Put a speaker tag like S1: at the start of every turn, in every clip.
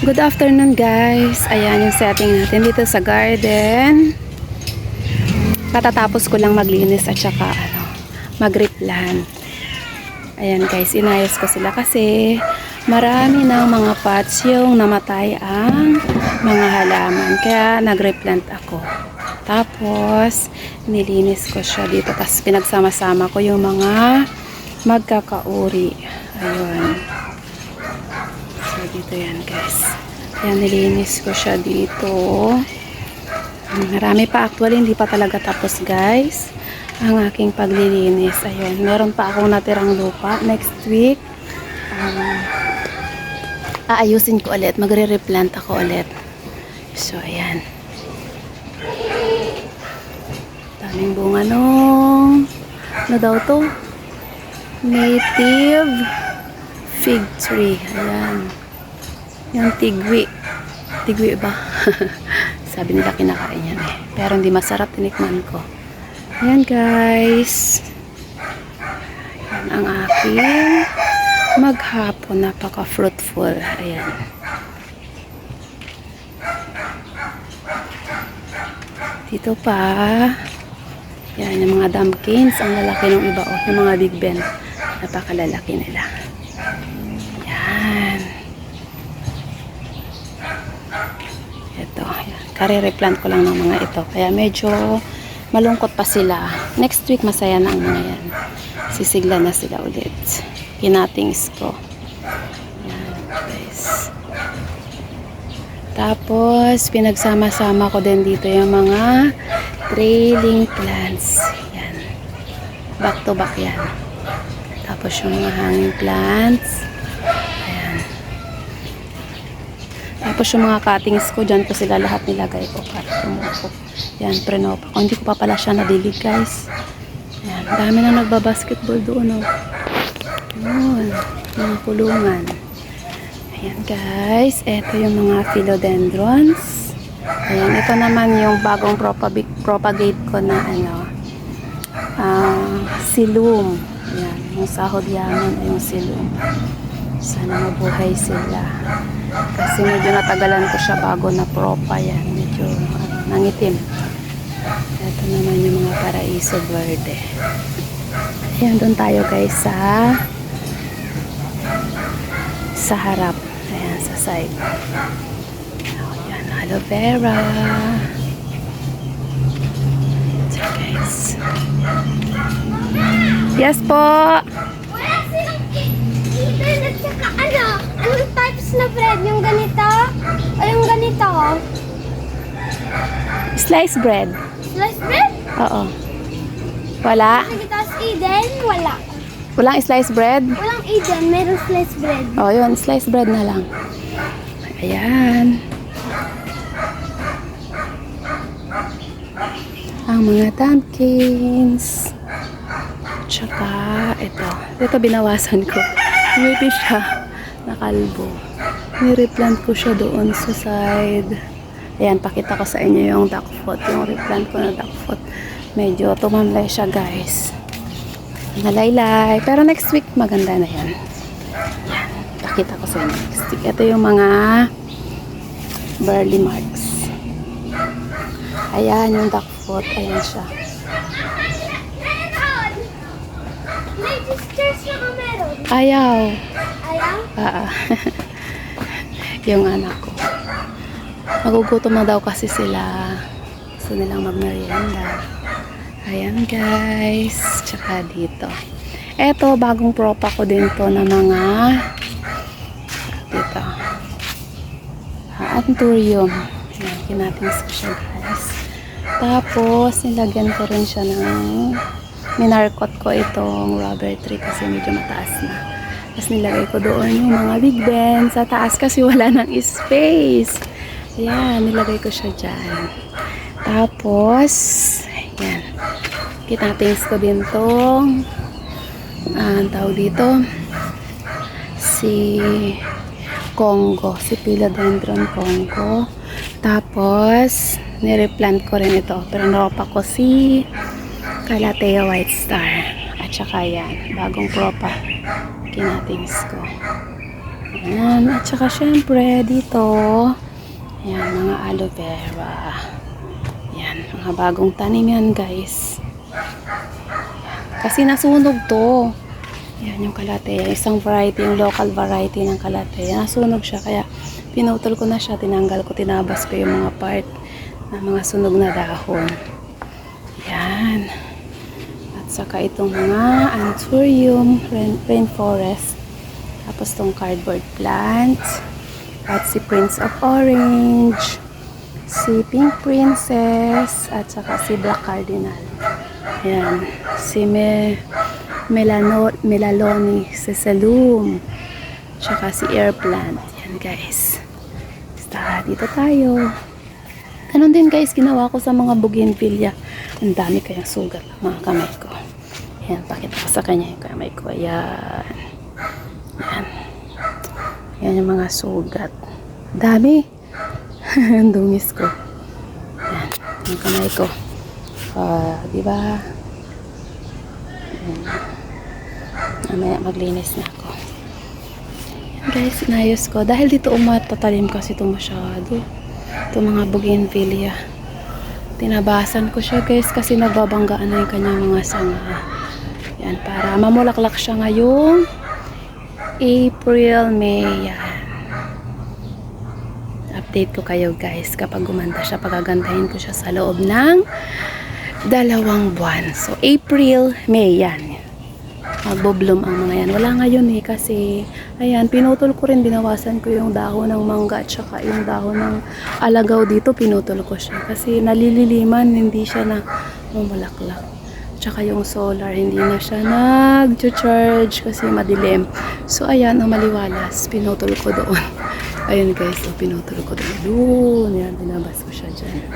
S1: Good afternoon guys. Ayan yung setting natin dito sa garden. Katatapos ko lang maglinis at saka ano, mag-replant. Ayan guys, inayos ko sila kasi marami ng mga pots yung namatay ang mga halaman. Kaya nag-replant ako. Tapos, nilinis ko siya dito. Tapos pinagsama-sama ko yung mga magkakauri. Ayun. Dito yan guys. Kaya nilinis ko siya dito. Marami pa actually, hindi pa talaga tapos guys. Ang aking paglilinis. Ayun, meron pa akong natirang lupa. Next week, um, aayusin ko ulit. Magre-replant ako ulit. So, ayan. Daming bunga nung, ano daw to? Native fig tree. Ayan. Yung tigwi. Tigwi ba? Sabi nila kinakain yan eh. Pero hindi masarap. Tinikman ko. Ayan guys. Ayan ang aking maghapon. Napaka-fruitful. Ayan. Dito pa. Yan, yung mga dumpkins. Ang lalaki ng iba. Oh, yung mga big ben. Napakalalaki nila. Yan. Ito. Yan. Kare-replant ko lang ng mga ito. Kaya medyo malungkot pa sila. Next week, masaya na ang mga yan. Sisigla na sila ulit. Kinatings ko. Tapos, pinagsama-sama ko din dito yung mga trailing plants. Yan. Back to back yan. Tapos yung mga hanging plants. Tapos yung mga cuttings ko, dyan ko sila lahat nilagay ko tumuko. Yan, prenopa ko. Hindi ko pa pala siya nadilig, guys. Yan, dami na nagbabasketball doon, oh. Yun, yung kulungan. Ayan, guys. Ito yung mga philodendrons. Ayan, ito naman yung bagong propag- propagate ko na, ano, ah, silum. Ayan, yung sahod yaman yung silum. Sana mabuhay sila. Kasi medyo natagalan ko siya bago na propa yan. Medyo nangitim. Ito naman yung mga paraiso verde. Ayan, doon tayo guys sa sa harap. Ayan, sa side. Ayan, aloe vera. So guys. Yes po!
S2: Wala silang Eden at saka ano? Types na bread? Yung ganito? O yung ganito?
S1: Slice bread.
S2: Slice bread?
S1: Oo. Wala?
S2: Sige, tapos Eden? Wala.
S1: Walang slice bread?
S2: Walang Eden, meron slice bread.
S1: O, oh, yun. Slice bread na lang. Ayan. Ang mga pumpkins. Tsaka, ito. Ito binawasan ko. Maybe siya nakalbo. Nireplant ko siya doon sa side. Ayan, pakita ko sa inyo yung duck foot. Yung replant ko na duck foot. Medyo tumamlay siya, guys. Nalaylay. Pero next week, maganda na yan. Yan. Pakita ko sa inyo next week. Ito yung mga barley marks. Ayan, yung duck foot. Ayan siya. Ayaw.
S2: Ayaw?
S1: Ah, yung anak ko. Magugutom na daw kasi sila. Gusto nilang magmerienda. Ayan guys. Tsaka dito. Eto, bagong propa ko din to na mga dito. Anthurium. Ayan, kinatins ko siya guys. Tapos, nilagyan ko rin siya ng minarkot ko itong rubber tree kasi medyo mataas na. Tapos nilagay ko doon yung mga big ben sa taas kasi wala nang space. Ayan, nilagay ko siya dyan. Tapos, ayan. Kinatings ko din tong ah, ang tawag dito si Congo, si Philodendron Congo. Tapos, nireplant ko rin ito. Pero naropa ko si Calathea White Star. At saka yan, bagong propa. Kinatings ko. Yan. At saka syempre dito, yan, mga aloe vera. Yan, mga bagong tanim yan guys. Kasi nasunog to. Yan yung kalate. Isang variety, yung local variety ng kalate. Nasunog siya. Kaya pinutol ko na siya. Tinanggal ko, tinabas ko yung mga part ng mga sunog na dahon. Yan. At saka itong mga anthurium, rain, rainforest. Tapos itong cardboard plants. At si Prince of Orange. Si Pink Princess. At saka si Black Cardinal. Ayan. Si Me Melano, Melaloni Sesalum. Tsaka si Air Plant. Yan guys. Basta dito tayo. Ganon din guys, ginawa ko sa mga bougainvillea. Ang dami kayang sugat mga kamay ko. Ayan, pakita ko sa kanya yung kamay ko. Ayan. Ayan. Ayan yung mga sugat. Dami. Ang dungis ko. Ayan, yung kamay ko. Ah, di ba? Mamaya maglinis na ako. Ayan, guys, inayos ko. Dahil dito umatatalim kasi ito masyado. Ito mga bougainvillea. Tinabasan ko siya guys kasi nagbabanggaan na yung kanyang mga sanga. Yan, para mamulaklak siya ngayong April, May. Yan. Update ko kayo guys kapag gumanda siya. Pagagandahin ko siya sa loob ng dalawang buwan. So, April, May. Yan. Magbo-bloom ang mga yan. Wala ngayon eh kasi ayan, pinutol ko rin, binawasan ko yung dahon ng mangga at saka yung dahon ng alagaw dito, pinutol ko siya. Kasi nalililiman, hindi siya na mamulaklak. Tsaka yung solar, hindi na siya nag-charge kasi madilim. So ayan, ang maliwalas, pinutol ko doon. Ayun guys, so pinutol ko doon. Doon, yan, binabas ko siya dyan.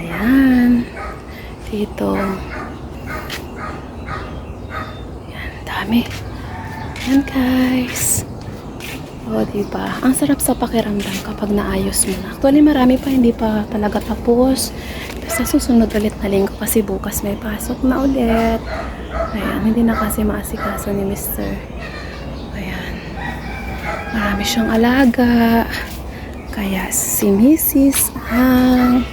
S1: Ayan. Dito. Dami. Yan guys. O, diba? Ang sarap sa pakiramdam kapag naayos mo na. Actually, marami pa hindi pa talaga tapos. Sa susunod ulit na linggo kasi bukas may pasok na ulit. Ayan, hindi na kasi maasikaso ni Mr. Ayan. Marami siyang alaga. Kaya si Mrs. ang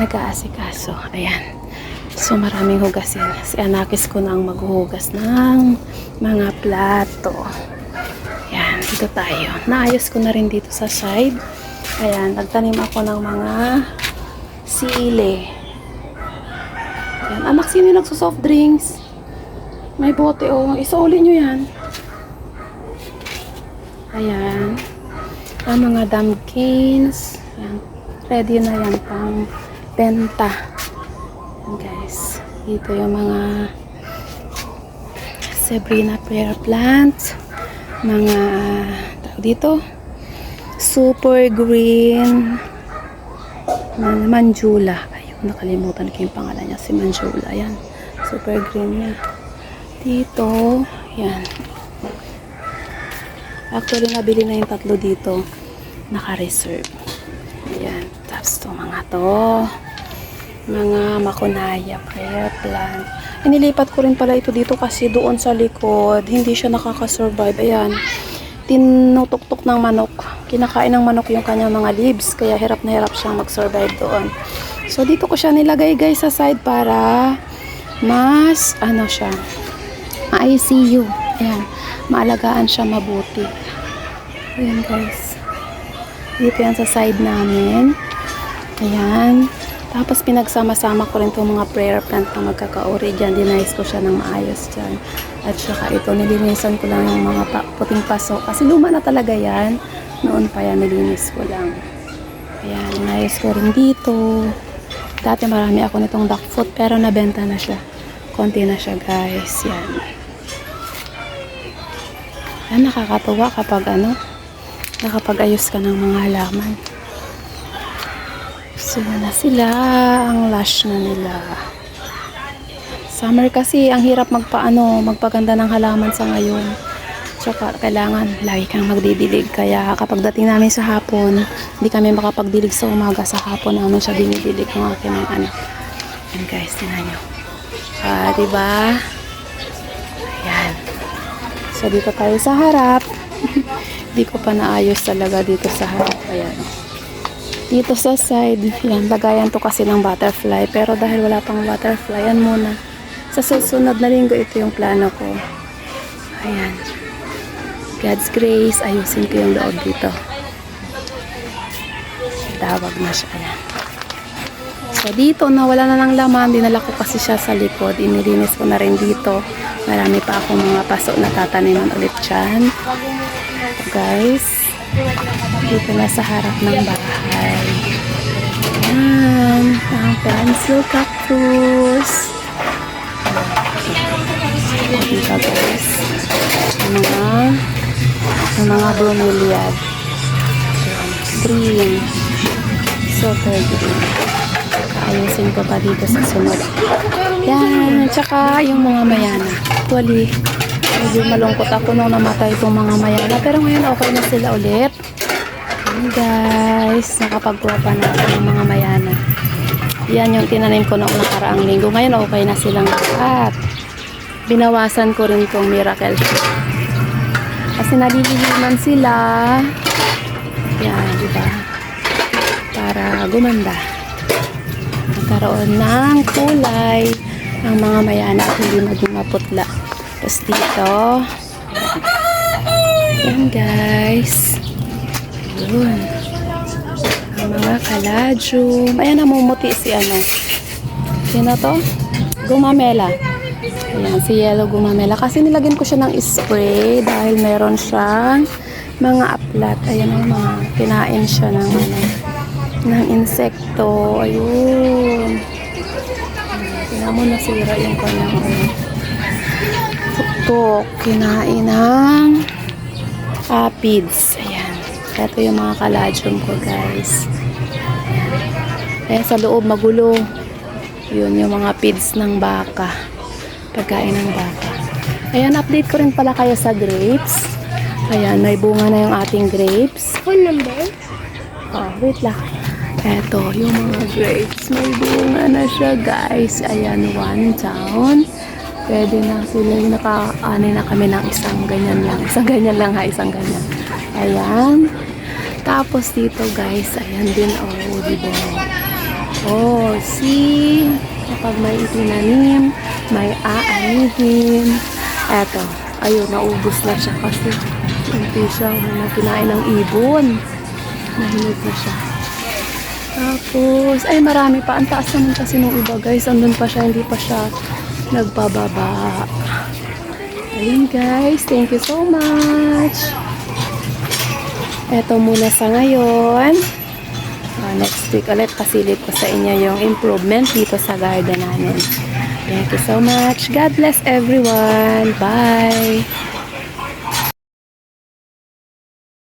S1: nag-aasikaso. Ayan. So maraming hugasin. Si Anakis ko na ang maghuhugas ng mga plato. Ayan, dito tayo. Naayos ko na rin dito sa side. Ayan, nagtanim ako ng mga sili. Ayan, anak, sino yung nagsusoft drinks? May bote, oh. Isauli nyo yan. Ayan. Ang mga damkins. Ayan. Ready na yan pang benta. Ayan, guys. Dito yung mga Sabrina prayer plants. Mga tawag dito. Super green. Man Manjula. Ayun, nakalimutan ko yung pangalan niya. Si Manjula. Ayan. Super green niya. Dito. Yan. Actually, nabili na yung tatlo dito. Naka-reserve. Ayan. Tapos to mga to. Mga makunaya prayer plant. Inilipat ko rin pala ito dito kasi doon sa likod, hindi siya nakaka-survive. Ayan. Tinutuktok ng manok. Kinakain ng manok yung kanyang mga leaves. Kaya hirap na hirap siyang mag-survive doon. So, dito ko siya nilagay guys sa side para mas, ano siya, ma-ICU. Ayan. Maalagaan siya mabuti. Ayan guys. Dito yan sa side namin. Ayan. Tapos pinagsama-sama ko rin itong mga prayer plant na magkakauri dyan. Dinayos ko siya ng maayos dyan. At saka ito, nilinisan ko lang yung mga puting paso. Kasi luma na talaga yan. Noon pa yan, nilinis ko lang. Ayan, inayos ko rin dito. Dati marami ako nitong duck food pero nabenta na siya. Konti na siya guys. Yan. Yan, nakakatuwa kapag ano, nakapag-ayos ka ng mga halaman. Sila na sila, ang lush na nila. Summer kasi, ang hirap magpaano, magpaganda ng halaman sa ngayon. Tsaka kailangan lagi kang magdidilig. Kaya kapag dating namin sa hapon, hindi kami makapagdilig sa umaga. Sa hapon namin siya dinidilig ng aking mga anak. Yan guys, tinan nyo. Ah, diba? Ayan. So, dito tayo sa harap. Di ko pa naayos talaga dito sa harap. Ayan. Dito sa side, yan, lagayan to kasi ng butterfly. Pero dahil wala pang butterfly, yan muna. Sa susunod na linggo, ito yung plano ko. Ayan. God's grace, ayusin ko yung loob dito. Tawag na siya. Ayan. So dito, nawala na ng laman. Dinala ko kasi siya sa likod. Inilinis ko na rin dito. Marami pa akong mga paso na tataniman ulit dyan. Guys, dito na sa harap ng bahay. Ayan, ang pencil cactus. Dito guys, mga, mga bromeliad. Green. Super green. Ayusin ko pa dito sa sunod. Yan, tsaka yung mga mayana. Actually, medyo malungkot ako nung namatay itong mga mayana. Pero ngayon okay na sila ulit. Yan guys, nakapagkuha pa na ako ng mga mayana. Yan yung tinanim ko noong nakaraang linggo. Ngayon okay na silang lahat. Binawasan ko rin tong miracle. Kasi nalilihiman sila. Yan, di ba? Para gumanda. Magkaroon ng kulay ang mga mayana at hindi maging maputla. Tapos dito, yan guys. Yun. Ang mga kaladium. Ayan, namumuti si ano. Sino to? Gumamela. Ayan, si Yellow Gumamela. Kasi nilagyan ko siya ng spray dahil meron siyang mga aplat. Ayan ang mga kinain siya ng ano, ng insekto. Ayun. Tingnan mo nasira yung kanyang ano. Tuktok. Kinain ng aphids. Ayan. Ito yung mga kaladium ko, guys. Ayan. Sa loob, magulo. Yun, yung mga feeds ng baka. Pagkain ng baka. Ayan, update ko rin pala kayo sa grapes. Ayan, may bunga na yung ating grapes.
S2: Phone number?
S1: Oh, wait lang. Eto, yung mga grapes. May bunga na siya, guys. Ayan, one down. Pwede na sila. Naka-ani na kami ng isang ganyan lang. Isang ganyan lang ha, isang ganyan. Ayan. Tapos dito, guys, ayan din, oh, di ba? Oh, see? Kapag may itinanim, may aanihin. Eto, ayun, naubos na siya kasi hindi siya na kinain ng ibon. Nahinog na siya. Tapos, ay marami pa. Ang taas naman kasi nung iba guys. Andun pa siya, hindi pa siya nagbababa. Ayun guys, thank you so much. Eto muna sa ngayon. Ah, next week ulit pasilip ko sa inyo yung improvement dito sa garden namin. Thank you so much. God bless everyone. Bye.